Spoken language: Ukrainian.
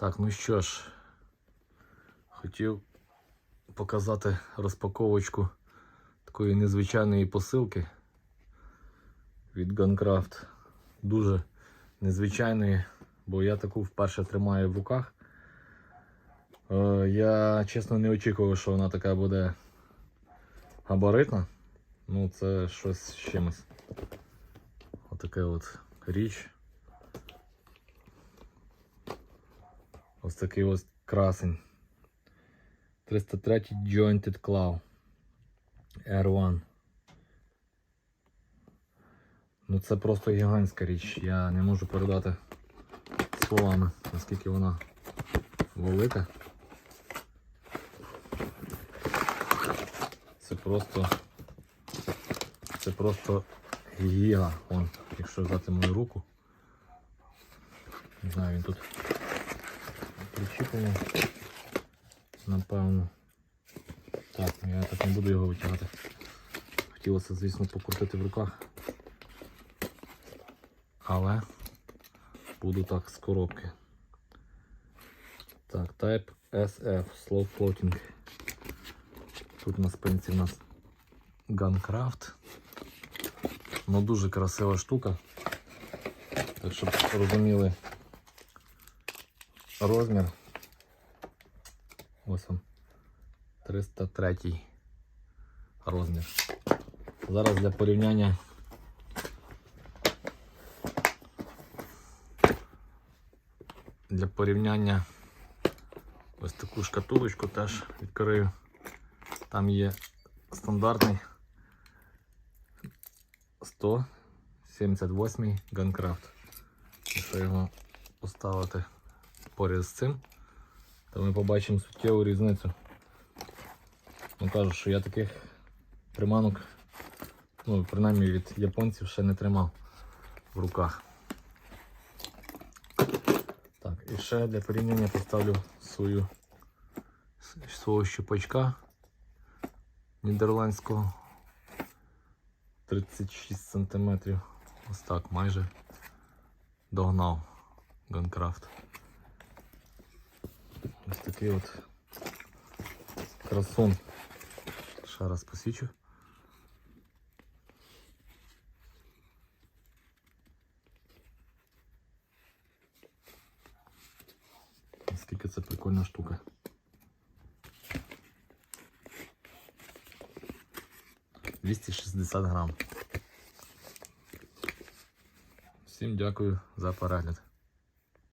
Так, ну що ж, хотів показати розпаковочку такої незвичайної посилки від Guncraft. Дуже незвичайної, бо я таку вперше тримаю в руках. Е, Я чесно не очікував, що вона така буде габаритна. Ну, це щось з чимось. Отаке от річ. Ось такий ось красень. 303 Jointed Claw R1. Ну це просто гігантська річ. Я не можу передати словами, наскільки вона велика. Це просто. Це просто гіга. Вон, якщо взяти мою руку. Не знаю, він тут причіплений. Напевно. Так, ну я так не буду його витягати. Хотілося, звісно, покрутити в руках. Але буду так з коробки. Так, Type SF Slow Floating. Тут на спинці у нас Guncraft. Ну дуже красива штука. Так щоб розуміли розмір. Ось він. 303 розмір. Зараз для порівняння для порівняння ось таку шкатулочку теж відкрию. Там є стандартний 178 Guncraft. Якщо його поставити поряд з цим, то ми побачимо суттєву різницю. Ну кажу, що я таких приманок, ну, принаймні від японців ще не тримав в руках. Так, і ще для порівняння поставлю свою свого щупачка нідерландського 36 см. Ось так майже догнав Ганкрафт. Ось такий от красун. Ще раз посвічу. Наскільки це прикольна штука. Двісті шістдесят грам. Всім дякую за перегляд.